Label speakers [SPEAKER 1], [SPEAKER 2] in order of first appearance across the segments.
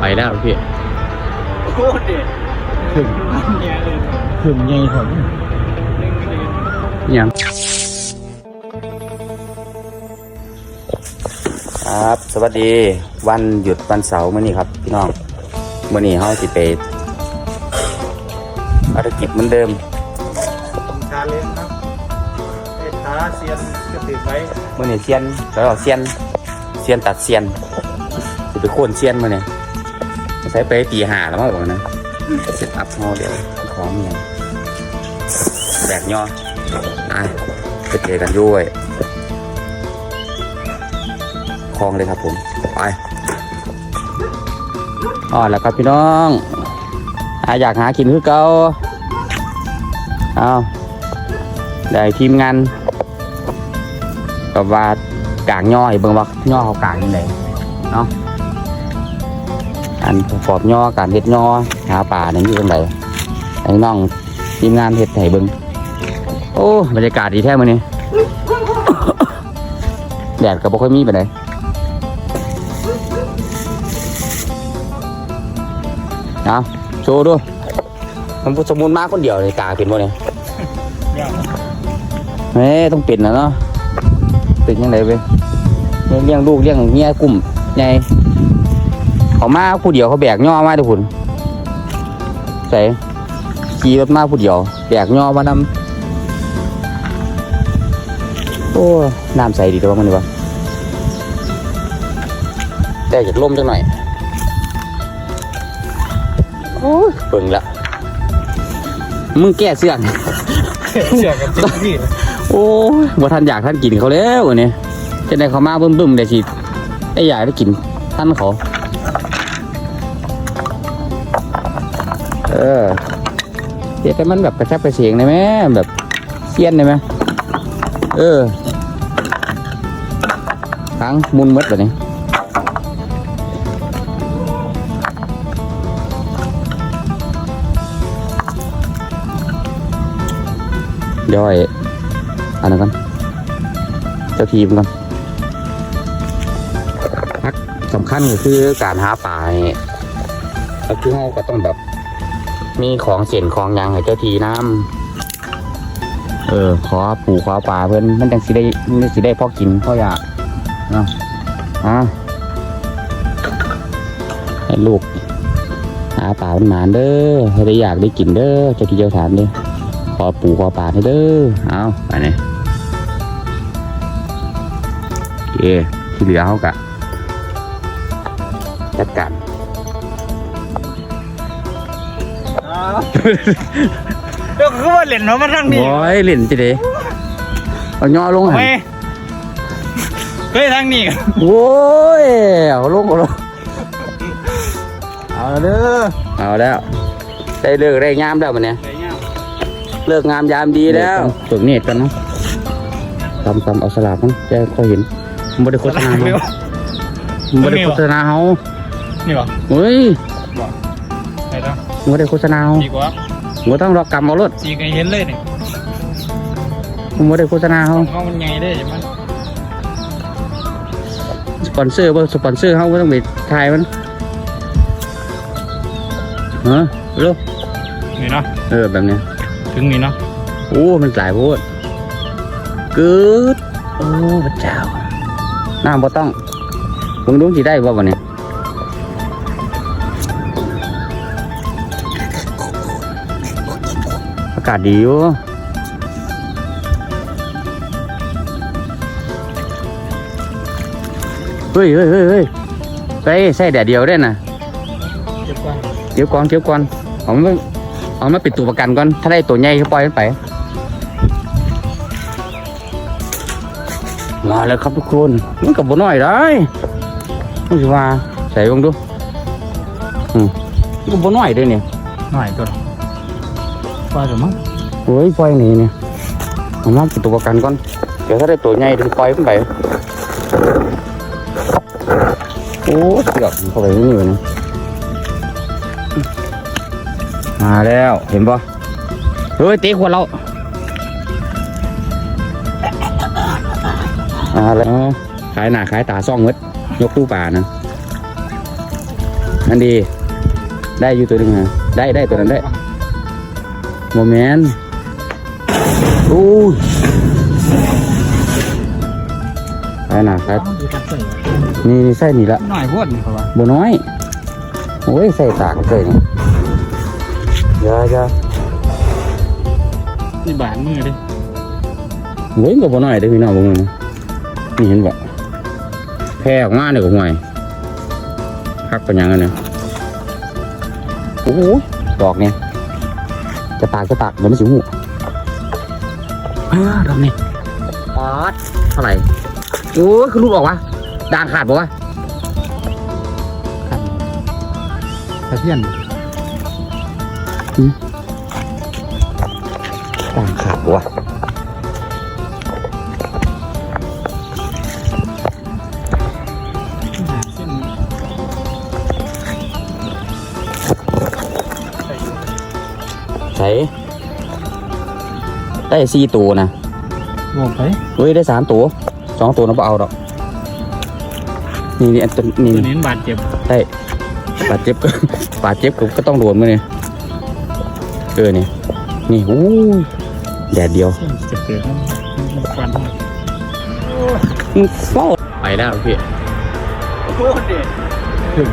[SPEAKER 1] ไปแล้วพี่
[SPEAKER 2] โคตรเด็ด
[SPEAKER 1] ถึง
[SPEAKER 2] เนี่ยเลย
[SPEAKER 1] ถึงไงผม
[SPEAKER 2] หนึ่งเลย
[SPEAKER 1] ยังครับ สวัสดีวันหยุดวันเสาร์มื้อนี้ครับ พี่น้องมื้อนี้เฮาสิไปภารกิจเหมือนเดิม
[SPEAKER 2] เอ็ดขาเซียนกระตือไว้
[SPEAKER 1] มื้อนี้เซียนแล้วเซียนเซียนตัดเซียนสิไปโค่นเซียนมื้อนี้ใช้ไปตีหาแล้วมั้งบอกนะเสร็จอัพเฮาเดี๋ยวของเมียแบกย่อได้ไปเจอกันด้วยคลองเลยครับผมไปอ๋อแล้วครับพี่น้องอาอยากหากินคือเก่าเอาได้ทีมงาน กับว่ากางย่อให้เบิ่งว่าย่อเขากางยังไงเนาะการประกอบย่อการเฮ็ดย่อหาป่านี่อยู่ตรงไหนไอ้น้องทีมงานเฮ็ดให้เบิ่งโอ้บรรยากาศดีแท้มื้อนี้แดดก็บ่ค่อยมีปานใดเอาโชว์ดูมันสมมุนมาคนเดียวเลยกาเป็นบ่เนี่ย
[SPEAKER 2] เนี่ย
[SPEAKER 1] เฮ้ต้องเป็นนะเนาะ เป็นยังไงเว้ยเลี้ยงลูกเลี้ยงเมียกลุ่มไงเขามาผู้เดียวเขาแบกย่อมาทุกคนใส่ขี่รถมาผู้เดียวแบกย่อมานำโอ้น้ำใสดีตัวมันดีวะแต่อยากล่มจังหน่อยโอ้ยเบิ่งละมึงแก้เสื้อก
[SPEAKER 2] เสือกับจิ๊กนี่
[SPEAKER 1] โอ้บ่ทันอยากท่านกินเขาแล้ววันนี้จะได้เขามาบึ้มบึ้มๆได้สิได้อยากได้กินท่านเขาเออเดี๋ยวแต่มันแบบกระชับกระเฉงได้ไหมแบบเสี้ยนได้ไหมเออทั้งมุนหมดแบบนี้เดี๋ย อันนั้นกันเจ้าทีมกันพักสำคัญก็คือการหาป่านี่ก็คือเราก็ต้องแบบ มีของเสียนของยังให้เจ้าทีน้ำเออ ขอปูขอป่าเพื่อนมันจังสิได้มันสิได้พอกินพออยากเนาะอะให้ลูกหาป่ามันหมานเด้อให้ได้อยากได้กินเด้อเจ้าที่เจ้าฐานเด้อขอปูขอป่าให้เด้อเอาไปเนี่ย เคที่เหลือเขากะจัดการ
[SPEAKER 2] เดี๋ยวคือว่าเล่นเนาะมันทั้งนี้
[SPEAKER 1] โอ้ยเล่นจิเดเอาย่อลงหัน
[SPEAKER 2] ไม่เฮ้ยทั้งนี้
[SPEAKER 1] โอ้ยเอาลงเอาลง
[SPEAKER 2] เอาเด้อ
[SPEAKER 1] เอาแล้วได้เลิกได้งามแล้วมันเนี่ย
[SPEAKER 2] สวยงาม
[SPEAKER 1] เลิกงามยามดีแล้วฝึกเนตรกันเนาะทำทำเอาสลากมันจะค่อยเห็น มันไม่ได้โฆษณา
[SPEAKER 2] เร็ว
[SPEAKER 1] เขามันไม่ได้โฆษณาเขา
[SPEAKER 2] นี่วะ
[SPEAKER 1] เฮ้ย
[SPEAKER 2] ไหนต้อง
[SPEAKER 1] มันไม่ได้โฆษณาเขา
[SPEAKER 2] ดีกว่า
[SPEAKER 1] มันต้องรอกรรมเอารถ
[SPEAKER 2] สีกันเห็นเลยนี่
[SPEAKER 1] มันไม่ได้โฆษณา
[SPEAKER 2] ข
[SPEAKER 1] เขา
[SPEAKER 2] องเขามันใหญ่ได้ใช่ไหม
[SPEAKER 1] สปอนเซอร์ว่าสปอนเซอร์เขาไม่ต้องไปทายมันฮะรู้
[SPEAKER 2] นี่เนาะ
[SPEAKER 1] เออแบบเนี้ย
[SPEAKER 2] ถึงนี่เนาะ
[SPEAKER 1] โอ้มันหลายโพดกึดโอ้พระเจ้า น้ำบ่ต้องมึงรู้สิได้บ่วันนี้อากาศดีอยู่เฮ้ยเฮ้ยเฮ้ยเฮ้ยไปใส่แดดเดียวได้น่ะ
[SPEAKER 2] เก็บก่อน
[SPEAKER 1] เดี๋ยวก่อนเดี๋ยวก่อนเอามาเอามาปิดตัวประกันก่อน ถ้าได้ตัวใหญ่ก็ปล่อยมันไป มาแล้วครับทุกคนมันกับบน้อยได้นี่สิว่าใส่ลงดูอืมมันกับบน้อยเด้วยเนี่ย
[SPEAKER 2] หน่อยตัวปล่อยหรือมั้ง
[SPEAKER 1] โอ้ยปล่อยหนี่เนี่ยเอามาปิดตัวประกันก่อนเดี๋ยวถ้าได้ตัวใหญ่ถึงปล่อยมันไปโอ้เสือกมันเข้าไปนี่อยู่นะมาแล้วเห็นปะเฮ้ยเตะขวดเรา อ่าแล้วขายหน้าขายตาซ่องเมดยกตู้ป่านะอันดี ได้อยู่ตัวหนึงฮะได้ได้ตัวนั้นได้โมเมนต์อู้ยขายหน้าขาย
[SPEAKER 2] ต้องมีการใส่
[SPEAKER 1] นี่นี่ใส่นี่ละ
[SPEAKER 2] หน่อยพวดนี่เขาว่า
[SPEAKER 1] บัน้อยโอ้ยใส่ตากใส่นี่เดี๋ยอะจ้ะ
[SPEAKER 2] นี่บานมือเลย
[SPEAKER 1] โอ้ยกับบัน้อยเด้อพี่น้องพวกมึง นี่เห็นบ่แพร่ออกมาเดี๋ยวก็ห่วยพักเป็นหยังไงเนี่ยโอ้โหดอกเนี่ยจะตากจะตากเดี๋ยวมันสิหูเอ้าดอกนี่ปอดเท่าไหร่โอ้ยคือลูกออกวะด่างขาดปะวะ
[SPEAKER 2] ตะเพียน
[SPEAKER 1] ด่างขาดปะวะ ส่ได้สี่ตัวนะ
[SPEAKER 2] งงไป
[SPEAKER 1] เฮ้ยได้สามตัวสองตัวน้องเอาดอก นี่นี่อันตัวนี่
[SPEAKER 2] ตัวนี้บาดเจ็บ
[SPEAKER 1] ได้บาดเจ็บก็ บาดเจ็บก็ก็ต้องโดนมาเนี่ยเออนี่นี่อู้ยแดดเดียว
[SPEAKER 2] เส้นจะเกิดมันควัน
[SPEAKER 1] อืมเศร้าไปแล้วพี่
[SPEAKER 2] โคตรเด็ดถึง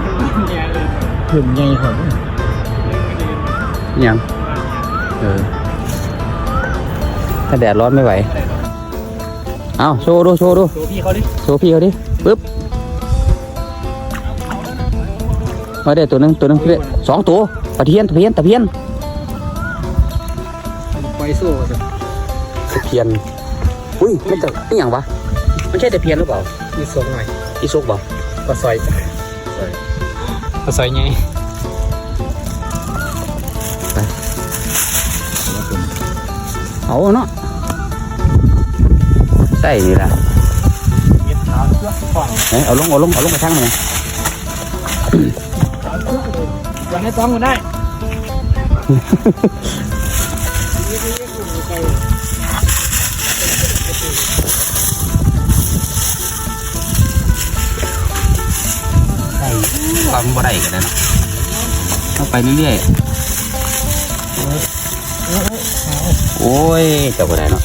[SPEAKER 2] ถึงใหญ่กว่า
[SPEAKER 1] ยังเออ ถ้าแดดร้อนไม่ไหว เอาโชว์ดูโชว์ดู
[SPEAKER 2] ตัวพี่เขาดิ
[SPEAKER 1] โชว์พี่เขาดิปึ๊บมาได้ตัวหนึงตัวหนึงพี่สองตัวตะเพียนตะเพียนตะเพียน
[SPEAKER 2] ไปสู้กัน
[SPEAKER 1] ตะเพียน อุ้ยมันจะนี่อย่างวะมันใช่ตะเพียนหรือเปล่า
[SPEAKER 2] มีสองหน่อย
[SPEAKER 1] อีซุกบอก
[SPEAKER 2] ปลาซอยปลาซอยไง
[SPEAKER 1] เอาเนาะใส่นี่ละ
[SPEAKER 2] เย็ดเท้าเสื้อขวาง
[SPEAKER 1] เอ้ยเอาลงเอาลงเอาลงไปทั้งเลย
[SPEAKER 2] วันนี้ต้องกันได้
[SPEAKER 1] ใส่ความบ่ได้กันนะเนาะเอาไปเรื่อยๆ โอ้ยจะบ่ได้เนาะ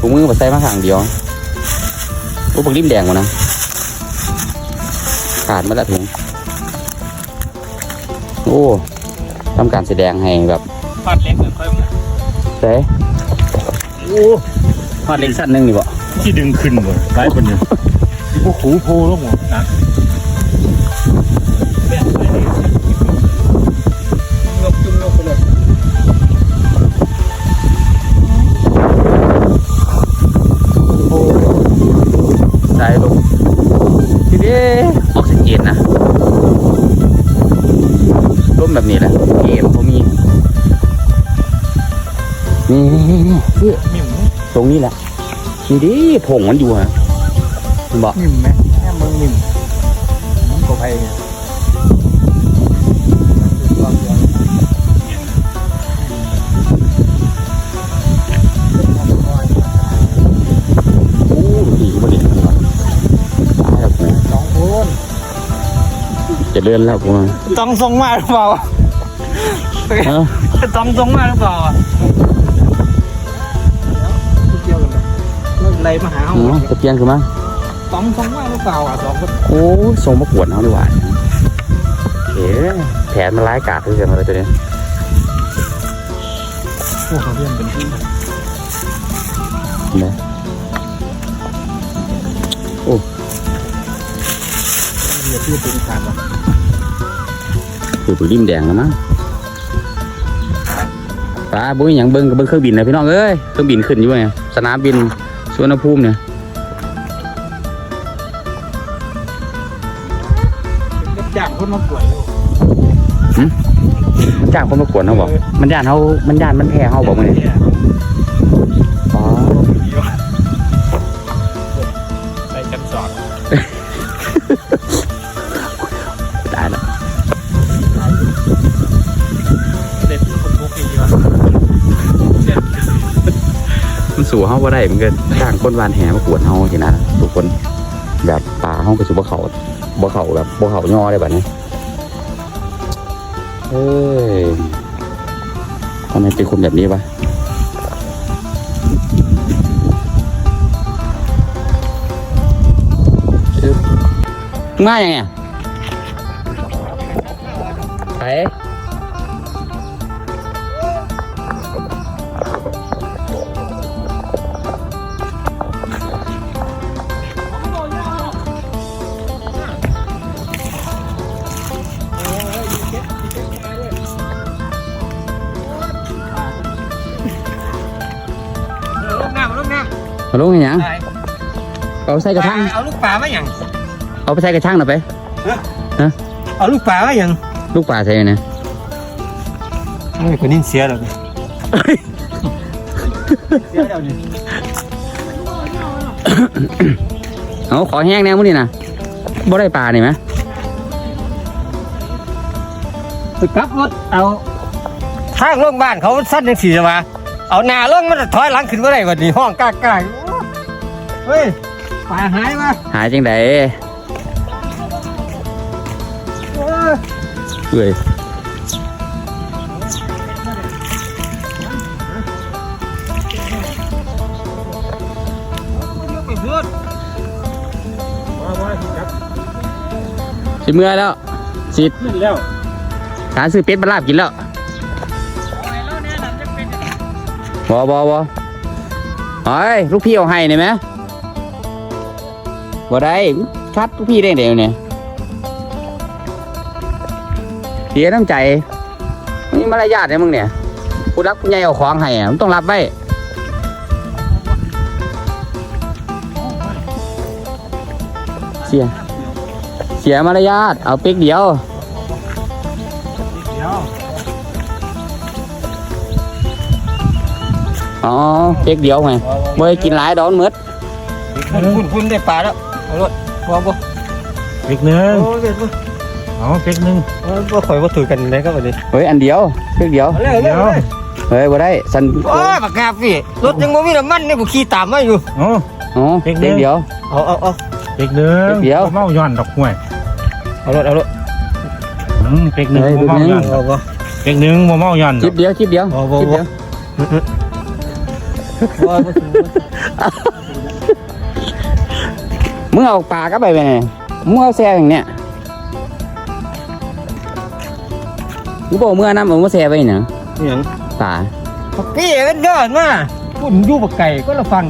[SPEAKER 1] ถุงมือมาใส่มาข้างเดียวโอ้บักริมแดงวะนะ ขาดมาละถุง โอ้ทำการแสดงให้แบบ
[SPEAKER 2] ฟาดเล็กเลยค่อยมา
[SPEAKER 1] เซ่โอ้ทอดเล็กสั้นหนึงนี่บ่
[SPEAKER 2] ที่ดึงขึ้นหมดไล่คนเดียวโอ้โหโพแล้วหมดนะ
[SPEAKER 1] นี่นี่นี่นี่มิ่มตรงนี้แหละนี่ดิผงมันอยู่ฮะมันบอก
[SPEAKER 2] มิ่มไหมแค่มึงมิ่มกบไผ่เนี่ย
[SPEAKER 1] โอ้ดูดีมาดิมันวะตายแล้วกู
[SPEAKER 2] สองคน
[SPEAKER 1] จะเลื่อนแล้วกู
[SPEAKER 2] ต้องทรงมาหรือเปล่า
[SPEAKER 1] เออ
[SPEAKER 2] ต้องทรงมาหรือเปล่าอะ เลิกไรมาหา
[SPEAKER 1] อ๋อตะเพียนคือมั้ง
[SPEAKER 2] ต้องทรงมาหรือเปล่าอะสองคน
[SPEAKER 1] โอ้ทรงประกวดเขาดีกว่าเอ๋แผนมันร้ายกาจที่จะมาเลยตัวนี้
[SPEAKER 2] พวกเขาเรียนเป็นที่
[SPEAKER 1] เห็นไหม
[SPEAKER 2] เรียนที่เป็นขาดว่ะ
[SPEAKER 1] คือปืนริมแดงแล้วมั้งป้าบุ้ยอย่างเบิ้งกับเบิ้งเครื่องบินนะพี่น้องเอ้ยเครื่องบินขึ้นอยู่ไงสนามบิน สุวรรณภูมิเนี่ย
[SPEAKER 2] เป็นจ้างคนมาป่วย
[SPEAKER 1] จ้างคนมากวนเขาบอก มันย่านเขามันย่านมันแพ้เขาบอกมัน
[SPEAKER 2] เนี่ย สู่เฮา
[SPEAKER 1] บ่ได้มันก็จ้างคนวานแหมากวนเฮาสินะทุกคนแบบป่าเฮาก็สิบ่เข้าบ่เข้าแบบบ่เข้าย่อได้บัดนี้เอ้ยทำไมเป็นคนแบบนี้วะมาอย่างไงไป
[SPEAKER 3] น้
[SPEAKER 1] มาลงอย่างำเอาใส่กระชัง
[SPEAKER 3] เอาลูกปลามาอย่าง
[SPEAKER 1] เอาไปใส่กระชังหน่อยไป
[SPEAKER 3] เอาลูกปลามาอย่าง
[SPEAKER 1] ลูกปลาใส่นะ
[SPEAKER 3] ไม่คนนี้เสียแล้วเสียแล้วนี่
[SPEAKER 1] เอาขอแห้งแน่มื้อนี้นะบ่ได้ปลานี่ไหม
[SPEAKER 3] ไปกลับรถเอาทางลงบ้านเขาสั้นยังสี่จะมาเอาหน้าลงมันจะถอยหลังขึ้นมาได้วันนี้ห้องกล้ากล้า เฮ้ยปลาหายมา
[SPEAKER 1] หายจังได
[SPEAKER 3] เออ
[SPEAKER 1] เอ้ย
[SPEAKER 3] ไปพูดมาว่าจับ
[SPEAKER 1] สิเมื่อแล้วสิ
[SPEAKER 3] ขึ้นแล้ว
[SPEAKER 1] การซื้อเป็ดมาลาบกินแล้วบ่บ่บ่เฮ้ยลูกพี่เอาให้นี่ไหม บ่ได้คัดลูกพี่ได้เดี๋ยวเนี่ยเสียน้ำใจนี่มารยาทเนี่ยมึงเนี่ยผู้รักผู้ใหญ่เอาของให้อะมึงต้องรับไว้เสีย เสียมารยาทเอาเป๊กเดียวอ๋อเป๊กเดียวไงบ่ได้กินหลายดอนมืด
[SPEAKER 3] คุณคุณได้ปลาแล้ว เอารถพอบ่
[SPEAKER 4] เล็กหนึ่ง
[SPEAKER 3] โอ้ยเด็ดบ่
[SPEAKER 4] เอาเล็กหนึ่ง
[SPEAKER 3] โอ้ยบ่ข่อยบ่ถือกันได้ครับวันนี้
[SPEAKER 1] เฮ้ยอันเดียวเป๊กเดียว
[SPEAKER 3] เอาเลยเอาเลย
[SPEAKER 4] เดี๋ยว
[SPEAKER 3] เอาเลย
[SPEAKER 1] เฮ้ยบ่ได้สัน
[SPEAKER 3] โอ้ยบักกาพี่รถยังบ่มีน้ำมันนี่กูขี่ตามมาอยู่
[SPEAKER 4] เอา
[SPEAKER 1] อ๋อ
[SPEAKER 4] เป๊กเดี
[SPEAKER 1] เป๊
[SPEAKER 4] ยว
[SPEAKER 1] กเดียว
[SPEAKER 3] เอาเอาเอา
[SPEAKER 4] เล็กหนึ่ง
[SPEAKER 1] เล็กเดียว
[SPEAKER 4] บ่เมาย้อนดอกห้วย
[SPEAKER 3] เอารถเอารถ
[SPEAKER 4] อืมเล็กหนึ่ง
[SPEAKER 1] เฮ้ย
[SPEAKER 4] บ่เมาย้อน
[SPEAKER 3] เอาบ่
[SPEAKER 4] เล็กหนึ่งบ่เมาย้อนด
[SPEAKER 1] จิ
[SPEAKER 4] อบก
[SPEAKER 1] เดียวจิบเดียว
[SPEAKER 3] บ่บ่
[SPEAKER 1] จิบเดียว
[SPEAKER 3] บ่บ่ถือ
[SPEAKER 1] มึ งเอาปลากลับไปไปไหนมึงเอาแซ่อย่างเนี้ยมึงบอกเมื่อน้ำมึงมาแซ่ไปเนี่ย
[SPEAKER 3] หยัง
[SPEAKER 1] ปลา
[SPEAKER 3] บักพี่เป็นยอดมาพุ่นอยู่บักไก่ก็ละฟัง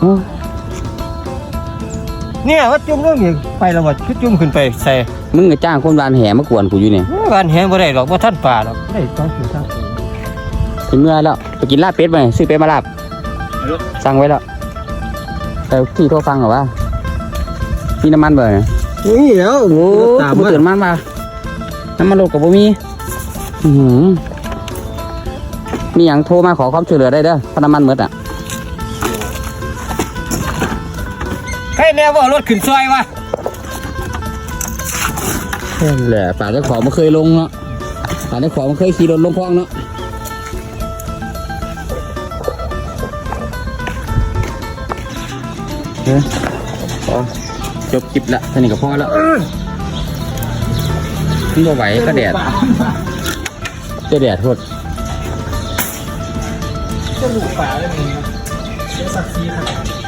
[SPEAKER 1] โอ้ย
[SPEAKER 3] เนี่ยว่าจุ่มลงนี่ไปแล้วว่าคือจุ่มขึ้นไปใส่
[SPEAKER 1] มึงก็จ้างคนวานแห่มากวนกูอยู่เนี่ย
[SPEAKER 3] บ้านแหงบ่ได้หรอกบ่ทันป่าหรอกได้ต้องถือทางสูง
[SPEAKER 1] ถึงเมื่อแล้วไปกินลาบเป็ดไปซื้อเป็ดมาลาบสั่งไว้แล้ว แต่ที่โทรฟังเหรอวะมีน้ำมันเบอร์เนี่ย
[SPEAKER 3] นี่แล้ว
[SPEAKER 1] โอ้
[SPEAKER 3] ตาม
[SPEAKER 1] บ่
[SPEAKER 3] มา
[SPEAKER 1] เตือนมันมาน้ำมันโลกกับบ่มีอื้อหือมีอย่างโทรมาขอความช่วยเหลือได้เด้อเพราะน้ำมันหมดอะ
[SPEAKER 3] ให้แน่ว่ารถขึ้นซอยวะ
[SPEAKER 1] แหละป่าเจ้าของมันเคยลงเนาะป่าเจ้าของมันเคยขี่รถลงคลองเนาะ เฮ้ยพอจบคลิปละท่านี้ก็พอแล้วมันบ่ไหวก็แดดจะแดดโทษ
[SPEAKER 3] จะหลุดฝาได้ไหมเสียสักทีครับ